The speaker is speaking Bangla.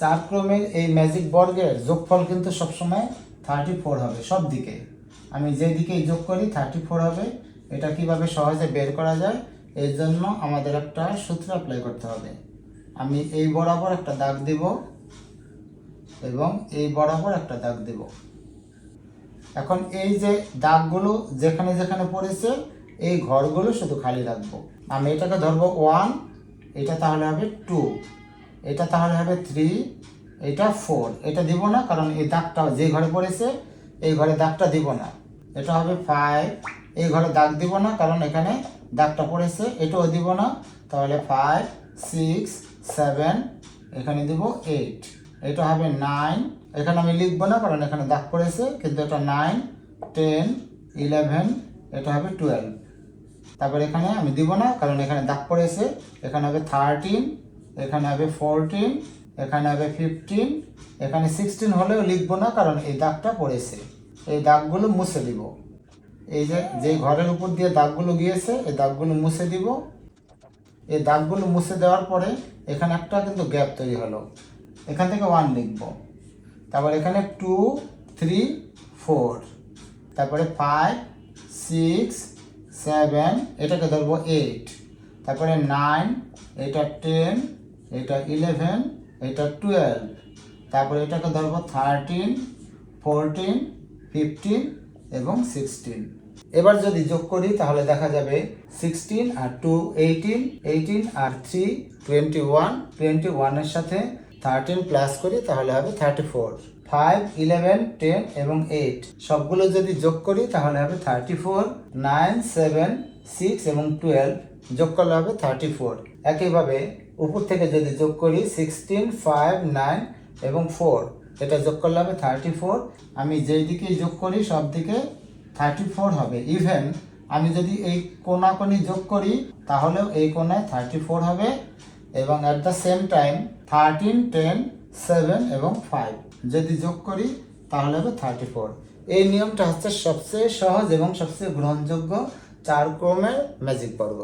চার ক্রমের এই ম্যাজিক বর্গের যোগফল কিন্তু সবসময় থার্টি ফোর হবে সব দিকে আমি যে দিকেই যোগ করি থার্টি ফোর হবে। এটা কীভাবে সহজে বের করা যায়? এর জন্য আমাদের একটা সূত্র অ্যাপ্লাই করতে হবে। আমি এই বরাবর একটা দাগ দেব এবং এই বরাবর একটা দাগ দেব। এখন এই যে দাগগুলো যেখানে যেখানে পড়েছে, এই ঘরগুলো শুধু খালি রাখব। আমি এটাকে ধরবো ওয়ান এটা তাহলে হবে টু এটা তাহলে হবে থ্রি এটা ফোর এটা দিব না, কারণ এই দাগটা যে ঘরে পড়েছে, এই ঘরে দাগটা দিব না। এটা হবে ফাইভ এই ঘরে দাগ দিব না, কারণ এখানে দাগটা পড়েছে, এটাও দিব না। তাহলে ফাইভ সিক্স সেভেন এখানে দিব এইট এটা হবে নাইন এখানে আমি লিখব না, কারণ এখানে দাগ পড়েছে, কিন্তু এটা নাইন টেন ইলেভেন এটা হবে টুয়েলভ তারপর এখানে আমি দিব না, কারণ এখানে দাগ পড়েছে, এখানে হবে থার্টিন এখানে হবে ফোরটিন এখানে হবে ফিফটিন এখানে সিক্সটিন হলেও লিখব না, কারণ এই দাগটা পড়েছে। এই দাগগুলো মুছে দিব। এই যে যে ঘরের উপর দিয়ে দাগগুলো গিয়েছে, এই দাগগুলো মুছে দিব। এই দাগগুলো মুছে দেওয়ার পরে এখানে একটা কিন্তু গ্যাপ তৈরি হলো। এখান থেকে ওয়ান লিখব। তারপর এখানে টু থ্রি ফোর তারপরে ফাইভ সিক্স সেভেন এটাকে ধরবো এইট তারপরে নাইন এটা টেন এটা ইলেভেন এটা টুয়েলভ তারপরে এটাকে ধরবো থার্টিন ফোরটিন ফিফটিন এবং সিক্সটিন এবার যদি যোগ করি, তাহলে দেখা যাবে সিক্সটিন আর টু এইটিন এইটিন আর থ্রি টোয়েন্টি ওয়ান টোয়েন্টি ওয়ানের সাথে থার্টিন প্লাস করি, তাহলে হবে thirty four five eleven ten এবং এইট সবগুলো যদি যোগ করি, তাহলে হবে thirty four nine seven six এবং টুয়েলভ যোগ করলে হবে থার্টি ফোর একইভাবে উপর থেকে যদি যোগ করি সিক্সটিন ফাইভ নাইন এবং ফোর এটা যোগ করলে হবে থার্টি ফোর আমি যেই দিকেই যোগ করি, সব দিকে থার্টি ফোর হবে। ইভেন আমি যদি এই কোনাকোনি যোগ করি, তাহলেও এই কোনায় থার্টি ফোর হবে এবং at the same time thirteen ten seven এবং ফাইভ যদি যোগ করি, তাহলে হবে থার্টি ফোর এই নিয়মটা হচ্ছে সবচেয়ে সহজ এবং সবচেয়ে গ্রহণযোগ্য চার ক্রমের ম্যাজিক বর্গ